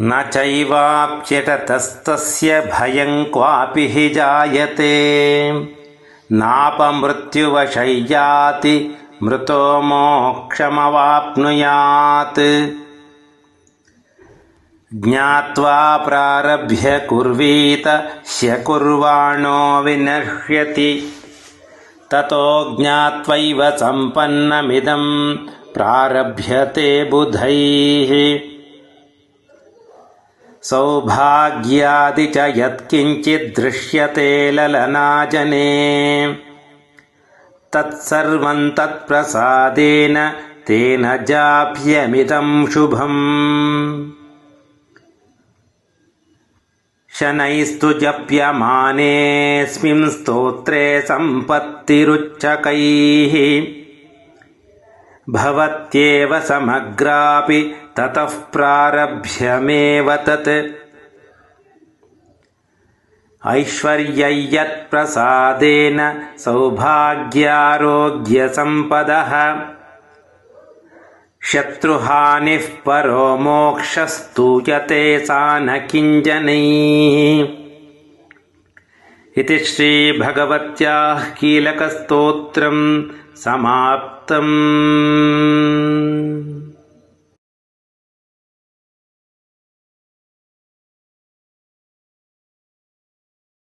न चैवाप्यटतस्तस्य भयं क्वापि हि जायते। नापमृत्युवशय्याति मृतो मोक्षमवाप्नुयात्। ज्ञात्वा प्रारभ्य कुर्वीत ह्यकुर्वाणो विनश्यति। ततो ज्ञात्वैव सम्पन्नमिदं प्रारभ्यते बुधैः सौभाग्यादि च यत्किञ्चिद्दृश्यते ललनाजने। तत्सर्वं तत्प्रसादेन तेन जाप्यमिदं शुभम्। शनैस्तु जप्यमानेऽस्मिन् स्तोत्रे सम्पत्तिरुच्चकैः भवत्येव समग्रापि ततः प्रारभ्यमेव तत्। ऐश्वर्यय्यत्प्रसादेन सौभाग्यारोग्यसम्पदः। शत्रुहानिः परो मोक्षस्तूयते सा न किञ्जनैः इति श्रीभगवत्याः कीलकस्तोत्रम् समाप्तम्